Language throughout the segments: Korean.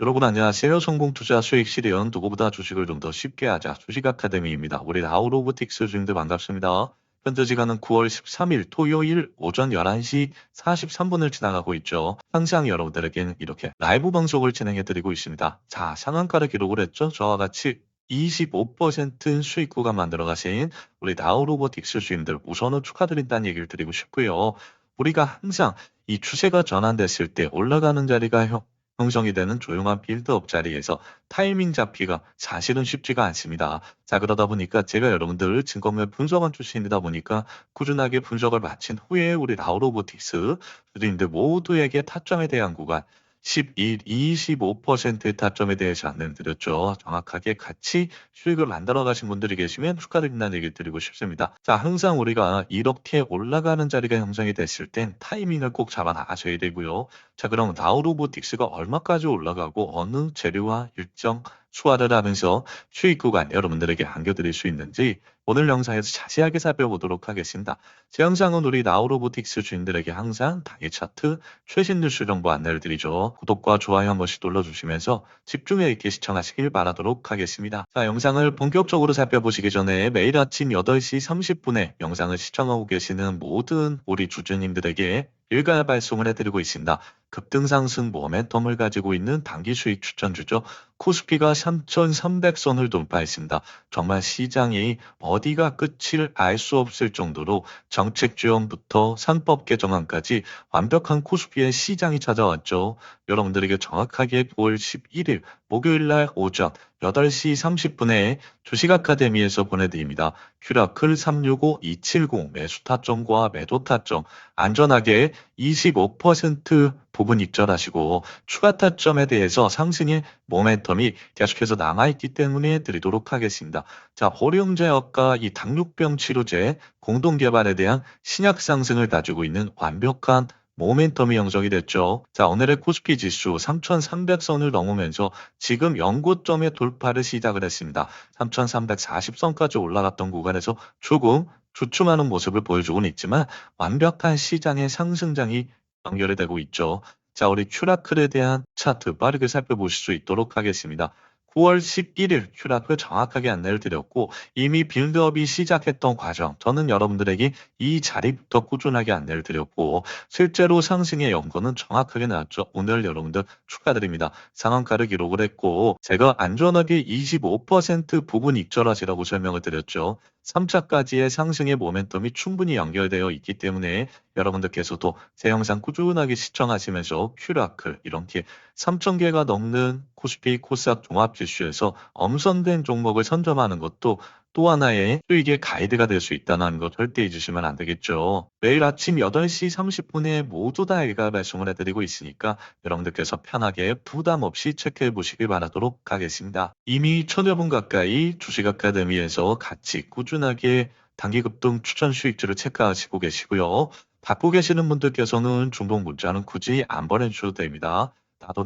여러분 안녕하세요. 성공투자 수익 실현 누구보다 주식을 좀 더 쉽게 하자 주식 아카데미입니다. 우리 라우로보틱스 주인들 반갑습니다. 현재 시간은 9월 13일 토요일 오전 11시 43분을 지나가고 있죠. 항상 여러분들에겐 이렇게 라이브 방송을 진행해 드리고 있습니다. 자, 상한가를 기록을 했죠. 저와 같이 25% 수익 구간 만들어 가신 우리 나우로보틱스 주인들 우선은 축하드린다는 얘기를 드리고 싶고요. 우리가 항상 이 추세가 전환됐을 때 올라가는 자리가 형- 형성이 되는 조용한 빌드업 자리에서 타이밍 잡기가 사실은 쉽지가 않습니다. 자, 그러다 보니까 제가 여러분들 증권물 분석원 출신이다 보니까 꾸준하게 분석을 마친 후에 우리 라우로보틱스 주인들 모두에게 타점에 대한 구간 11, 25%의 타점에 대해서 안내드렸죠. 정확하게 같이 수익을 만들어 가신 분들이 계시면 축하드린다는 얘기 드리고 싶습니다. 자, 항상 우리가 이렇게 올라가는 자리가 형성이 됐을 땐 타이밍을 꼭 잡아 나가셔야 되고요. 자, 그럼 나우로보틱스가 얼마까지 올라가고 어느 재료와 일정 수화를 하면서 수익 구간 여러분들에게 안겨드릴 수 있는지 오늘 영상에서 자세하게 살펴보도록 하겠습니다. 제 영상은 우리 나우로보틱스 주인들에게 항상 단기 차트 최신 뉴스 정보 안내를 드리죠. 구독과 좋아요 한 번씩 눌러주시면서 집중해 있게 시청하시길 바라도록 하겠습니다. 자, 영상을 본격적으로 살펴보시기 전에 매일 아침 8시 30분에 영상을 시청하고 계시는 모든 우리 주주님들에게 일괄 발송을 해드리고 있습니다. 급등상승 모멘텀을 가지고 있는 단기 수익 추천주죠. 코스피가 3,300선을 돌파했습니다. 정말 시장이 어디가 끝을 알 수 없을 정도로 정책 지원부터 상법 개정안까지 완벽한 코스피의 시장이 찾아왔죠. 여러분들에게 정확하게 9월 11일 목요일 날 오전 8시 30분에 주식 아카데미에서 보내드립니다. 큐라클 365270 매수 타점과 매도 타점 안전하게 25% 부분 입절하시고 추가 타점에 대해서 상승의 모멘텀이 계속해서 남아있기 때문에 드리도록 하겠습니다. 자, 호령제약과 이 당뇨병 치료제 공동 개발에 대한 신약 상승을 가지고 있는 완벽한 모멘텀이 형성이 됐죠. 자, 오늘의 코스피 지수 3,300선을 넘으면서 지금 연고점의 돌파를 시작을 했습니다. 3,340선까지 올라갔던 구간에서 조금 주춤하는 모습을 보여주고는 있지만 완벽한 시장의 상승장이 연결이 되고 있죠. 자, 우리 큐라클에 대한 차트 빠르게 살펴보실 수 있도록 하겠습니다. 9월 11일 큐라클 정확하게 안내를 드렸고 이미 빌드업이 시작했던 과정 저는 여러분들에게 이 자리부터 꾸준하게 안내를 드렸고 실제로 상승의 연거는 정확하게 나왔죠. 오늘 여러분들 축하드립니다. 상한가를 기록을 했고 제가 안전하게 25% 부분 익절하시라고 설명을 드렸죠. 3차까지의 상승의 모멘텀이 충분히 연결되어 있기 때문에 여러분들께서도 제 영상 꾸준하게 시청하시면서 큐라클 이렇게 3,000개가 넘는 코스피 코스닥 종합지수에서 엄선된 종목을 선점하는 것도 또 하나의 수익의 가이드가 될 수 있다는 거 절대 잊으시면 안 되겠죠. 매일 아침 8시 30분에 모두 다 일가 발송을 해드리고 있으니까 여러분들께서 편하게 부담 없이 체크해 보시길 바라도록 하겠습니다. 이미 천여 분 가까이 주식 아카데미에서 같이 꾸준하게 단기 급등 추천 수익주를 체크하시고 계시고요. 받고 계시는 분들께서는 중복 문자는 굳이 안 보내주셔도 됩니다.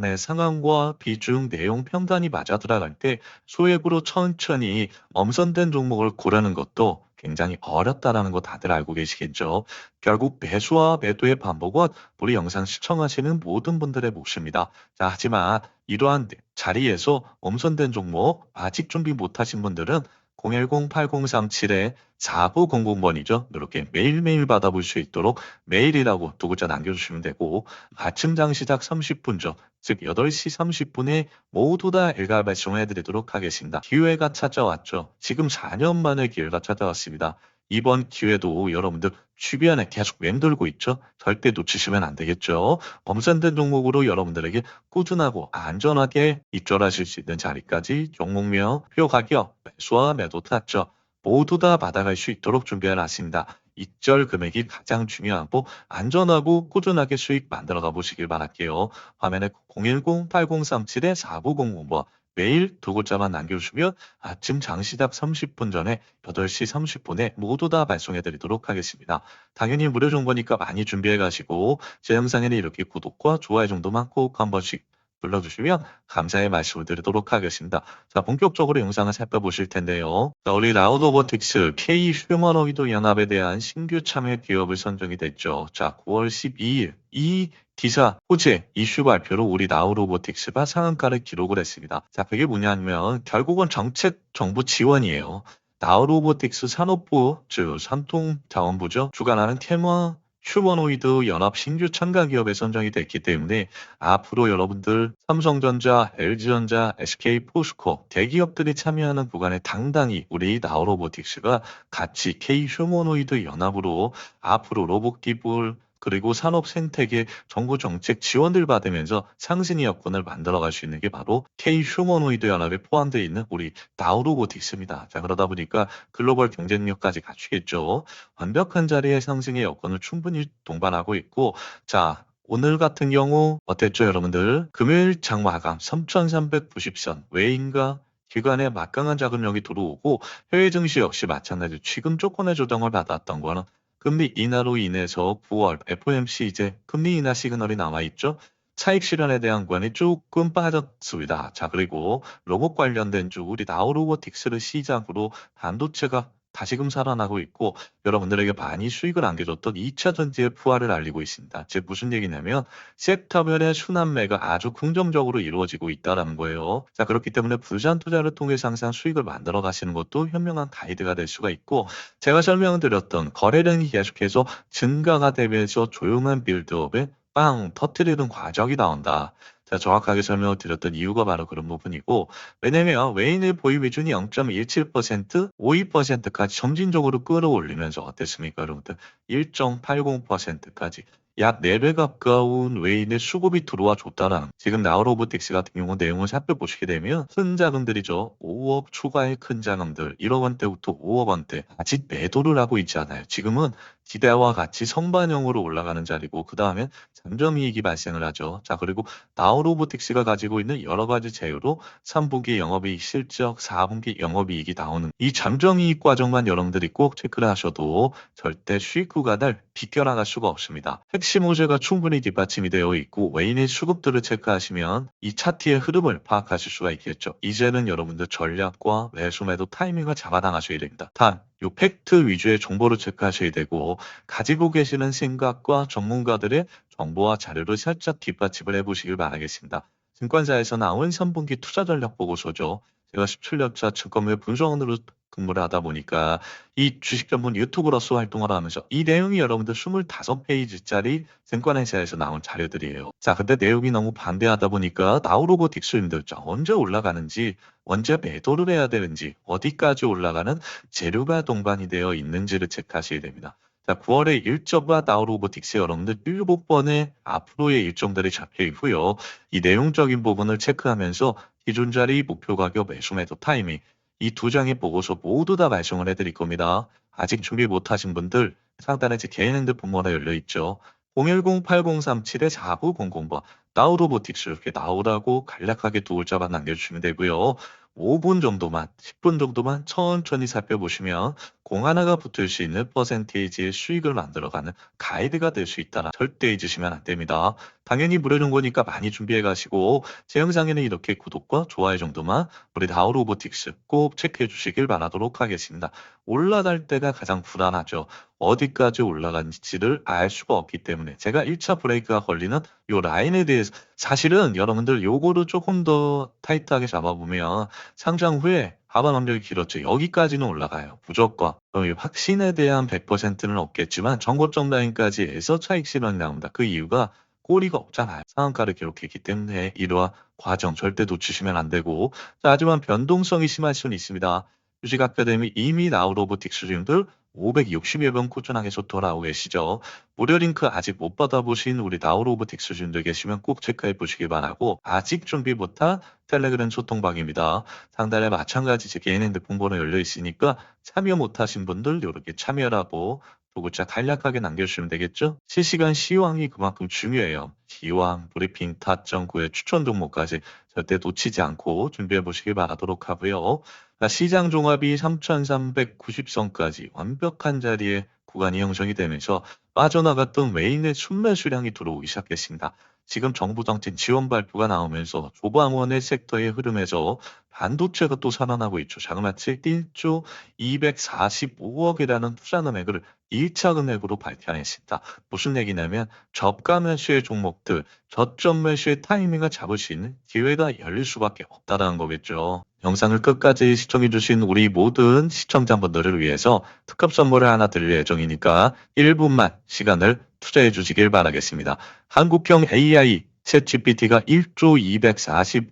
내 상황과 비중, 내용 평단이 맞아 들어갈 때 소액으로 천천히 엄선된 종목을 고르는 것도 굉장히 어렵다라는 거 다들 알고 계시겠죠. 결국 매수와 매도의 반복은 우리 영상 시청하시는 모든 분들의 몫입니다. 자, 하지만 이러한 자리에서 엄선된 종목 아직 준비 못하신 분들은 010-8037에 4900번이죠. 이렇게 매일매일 받아볼 수 있도록 메일이라고 두 글자 남겨주시면 되고 아침장 시작 30분 전, 즉 8시 30분에 모두 다 일가 발송해드리도록 하겠습니다. 기회가 찾아왔죠. 지금 4년 만에 기회가 찾아왔습니다. 이번 기회도 여러분들 주변에 계속 맴돌고 있죠. 절대 놓치시면 안 되겠죠. 엄선된 종목으로 여러분들에게 꾸준하고 안전하게 입절하실 수 있는 자리까지 종목명, 표 가격, 매수와 매도 타점 모두 다 받아갈 수 있도록 준비해 놨습니다. 입절 금액이 가장 중요하고 안전하고 꾸준하게 수익 만들어 가 보시길 바랄게요. 화면에 010-8037-4900번 매일 두 글자만 남겨주시면 아침 장시작 30분 전에 8시 30분에 모두 다 발송해 드리도록 하겠습니다. 당연히 무료 정보니까 많이 준비해 가시고 제 영상에는 이렇게 구독과 좋아요 정도만 꼭 한 번씩 눌러주시면 감사의 말씀을 드리도록 하겠습니다. 자, 본격적으로 영상을 살펴보실 텐데요. 자, 우리 라우드오버틱스 K 휴머노이드 연합에 대한 신규 참여 기업을 선정이 됐죠. 자, 9월 12일 이 기사 호재 이슈 발표로 우리 나우 로보틱스가 상한가를 기록을 했습니다. 자, 그게 뭐냐면 결국은 정책 정부 지원이에요. 나우 로보틱스 산업부, 즉 산통자원부죠. 주관하는 테마 휴머노이드 연합 신규 참가 기업에 선정이 됐기 때문에 앞으로 여러분들 삼성전자, LG전자, SK포스코 대기업들이 참여하는 구간에 당당히 우리 나우로보틱스가 같이 K 휴머노이드 연합으로 앞으로 로봇 기술 그리고 산업 생태계 정부 정책 지원을 받으면서 상승 여건을 만들어갈 수 있는 게 바로 K 휴머노이드 연합에 포함되어 있는 우리 나우로보틱스입니다. 자 그러다 보니까 글로벌 경쟁력까지 갖추겠죠. 완벽한 자리의 상승의 여건을 충분히 동반하고 있고 자 오늘 같은 경우 어땠죠 여러분들? 금요일 장마감 3390선 외인과 기관의 막강한 자금력이 들어오고 해외 증시 역시 마찬가지로 지금 조건의 조정을 받았던 거는 금리 인하로 인해서 9월 FOMC 이제 금리 인하 시그널이 나와 있죠. 차익 실현에 대한 구간이 조금 빠졌습니다. 자, 그리고 로봇 관련된 쪽 우리 나우 로보틱스를 시작으로 반도체가 다시금 살아나고 있고 여러분들에게 많이 수익을 안겨줬던 2차 전지의 부활을 알리고 있습니다. 즉 무슨 얘기냐면 섹터별의 순환매가 아주 긍정적으로 이루어지고 있다는 거예요. 자 그렇기 때문에 부산 투자를 통해서 항상 수익을 만들어 가시는 것도 현명한 가이드가 될 수가 있고 제가 설명을 드렸던 거래량이 계속해서 증가가 되면서 조용한 빌드업에 빵 터트리는 과정이 나온다. 제가 정확하게 설명을 드렸던 이유가 바로 그런 부분이고 왜냐면 외인의 보유 비중이 0.17% 52%까지 점진적으로 끌어올리면서 어땠습니까 여러분들? 1.80%까지 약 4배 가까운 외인의 수급이 들어와 줬다는 지금 나우로보틱스 같은 경우 내용을 살펴보시게 되면 큰 자금들이죠. 5억 추가의 큰 자금들 1억 원대부터 5억 원대 아직 매도를 하고 있지 않아요. 지금은 기대와 같이 선반영으로 올라가는 자리고 그 다음엔 잠정이익이 발생을 하죠. 자 그리고 나우로보틱스가 가지고 있는 여러 가지 제휴로 3분기 영업이익 실적, 4분기 영업이익이 나오는 이 잠정이익 과정만 여러분들이 꼭 체크를 하셔도 절대 수익 구간을 비껴나갈 수가 없습니다. 호재가 충분히 뒷받침이 되어 있고 외인의 수급들을 체크하시면 이 차트의 흐름을 파악하실 수가 있겠죠. 이제는 여러분들 전략과 매수 매도 타이밍을 잡아당하셔야 됩니다. 단, 요 팩트 위주의 정보를 체크하셔야 되고 가지고 계시는 생각과 전문가들의 정보와 자료를 살짝 뒷받침을 해보시길 바라겠습니다. 증권사에서 나온 3분기 투자 전략 보고서죠. 제가 17년차 증권의 분석원으로 근무를 하다 보니까 이 주식 전문 유튜브로서 활동을 하면서 이 내용이 여러분들 25페이지짜리 증권회사에서 나온 자료들이에요. 자, 근데 내용이 너무 반대하다 보니까 나우로보틱스님들 자, 언제 올라가는지, 언제 매도를 해야 되는지, 어디까지 올라가는 재료가 동반이 되어 있는지를 체크하셔야 됩니다. 자, 9월에 일정과 나우로보틱스 여러분들 7번의 앞으로의 일정들이 잡혀 있고요. 이 내용적인 부분을 체크하면서 기존 자리 목표 가격 매수 매도 타이밍 이 두 장의 보고서 모두 다 발송을 해드릴 겁니다. 아직 준비 못하신 분들 상단에 제 개인 핸드폰 번호 열려 있죠. 010-8037-4900번 나우로보틱스 이렇게 나오라고 간략하게 두 글자만 남겨주시면 되고요. 5분 정도만, 10분 정도만 천천히 살펴보시면 공 하나가 붙을 수 있는 퍼센테이지의 수익을 만들어가는 가이드가 될 수 있다라 절대 잊으시면 안 됩니다. 당연히 무료 정보니까 많이 준비해 가시고 제 영상에는 이렇게 구독과 좋아요 정도만 우리 다우 로보틱스 꼭 체크해 주시길 바라도록 하겠습니다. 올라갈 때가 가장 불안하죠. 어디까지 올라간지를 알 수가 없기 때문에 제가 1차 브레이크가 걸리는 요 라인에 대해서 사실은 여러분들 요거를 조금 더 타이트하게 잡아보면 상장 후에 하반 압력이 길었죠. 여기까지는 올라가요. 이 확신에 대한 100%는 없겠지만 정고점 라인까지 해서 차익 실현이 나옵니다. 그 이유가 꼬리가 없잖아요. 상한가를 기록했기 때문에 이러한 과정 절대 놓치시면 안 되고 자, 하지만 변동성이 심할 수는 있습니다. 주식 아카데미 이미 나우 로보틱스 중들 560여 번 꾸준하게 돌아오고 계시죠. 무료 링크 아직 못 받아보신 우리 나우로보틱스 분들 계시면 꼭 체크해 보시기 바라고 아직 준비 못한 텔레그램 소통방입니다. 상단에 마찬가지 제 개인 핸드폰 번호 열려 있으니까 참여 못하신 분들 이렇게 참여라고 두 글자 간략하게 남겨주시면 되겠죠? 실시간 시황이 그만큼 중요해요. 시황, 브리핑, 타점, 구의 추천 종목까지 절대 놓치지 않고 준비해 보시길 바라도록 하고요. 시장 종합이 3,390선까지 완벽한 자리에 구간이 형성이 되면서 빠져나갔던 외인의 순매수량이 들어오기 시작했습니다. 지금 정부 정책 지원 발표가 나오면서 조방원의 섹터의 흐름에서 반도체가 또 살아나고 있죠. 자그마치 1조 245억이라는 투자 금액을 1차 금액으로 발표했습니다. 무슨 얘기냐면 저가 매수의 종목들, 저점 매수의 타이밍을 잡을 수 있는 기회가 열릴 수밖에 없다는 거겠죠. 영상을 끝까지 시청해주신 우리 모든 시청자분들을 위해서 특급 선물을 하나 드릴 예정이니까 1분만 시간을 투자해 주시길 바라겠습니다. 한국형 AI 챗 GPT가 1조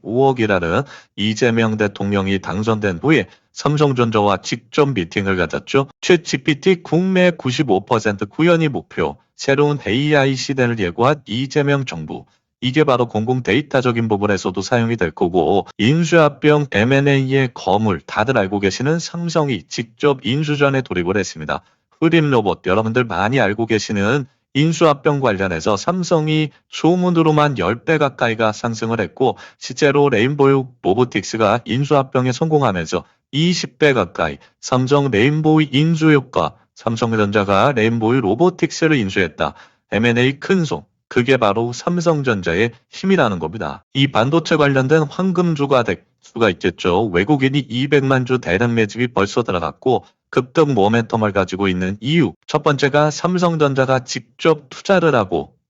245억이라는 이재명 대통령이 당선된 후에 삼성전자와 직접 미팅을 가졌죠. 챗 GPT 국내 95% 구현이 목표, 새로운 AI 시대를 예고한 이재명 정부. 이게 바로 공공 데이터적인 부분에서도 사용이 될 거고 인수합병 M&A의 거물 다들 알고 계시는 삼성이 직접 인수전에 돌입을 했습니다. 흐림 로봇 여러분들 많이 알고 계시는 인수합병 관련해서 삼성이 소문으로만 10배 가까이가 상승을 했고 실제로 레인보우 로보틱스가 인수합병에 성공하면서 20배 가까이 삼성 레인보우 인수 효과 삼성전자가 레인보우 로보틱스를 인수했다. M&A 큰손 그게 바로 삼성전자의 힘이라는 겁니다. 이 반도체 관련된 황금주가 될 수가 있겠죠. 외국인이 200만 주 대량 매집이 벌써 들어갔고 급등 모멘텀을 가지고 있는 이유. 첫 번째가 삼성전자가 직접 투자를 하고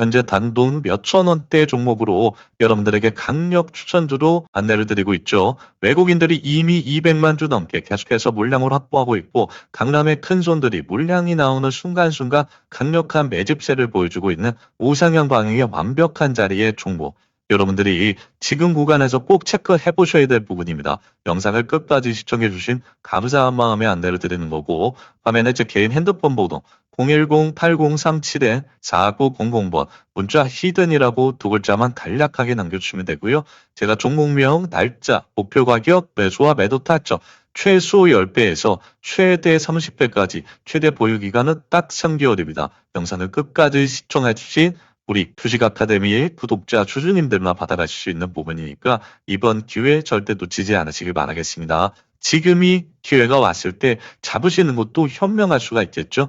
현재 단돈 몇천 원대 종목으로 여러분들에게 강력 추천주로 안내를 드리고 있죠. 외국인들이 이미 200만 주 넘게 계속해서 물량을 확보하고 있고 강남의 큰 손들이 물량이 나오는 순간순간 강력한 매집세를 보여주고 있는 우상향 방향의 완벽한 자리의 종목. 여러분들이 지금 구간에서 꼭 체크해 보셔야 될 부분입니다. 영상을 끝까지 시청해 주신 감사한 마음에 안내를 드리는 거고 화면에 제 개인 핸드폰 번호 010-8037-4900번 문자 히든이라고 두 글자만 간략하게 남겨주시면 되고요. 제가 종목명, 날짜, 목표 가격, 매수와 매도 타점 최소 10배에서 최대 30배까지 최대 보유 기간은 딱 3개월입니다. 영상을 끝까지 시청해 주신 우리 주식 아카데미의 구독자 주주님들만 받아가실 수 있는 부분이니까 이번 기회 절대 놓치지 않으시길 바라겠습니다. 지금이 기회가 왔을 때 잡으시는 것도 현명할 수가 있겠죠.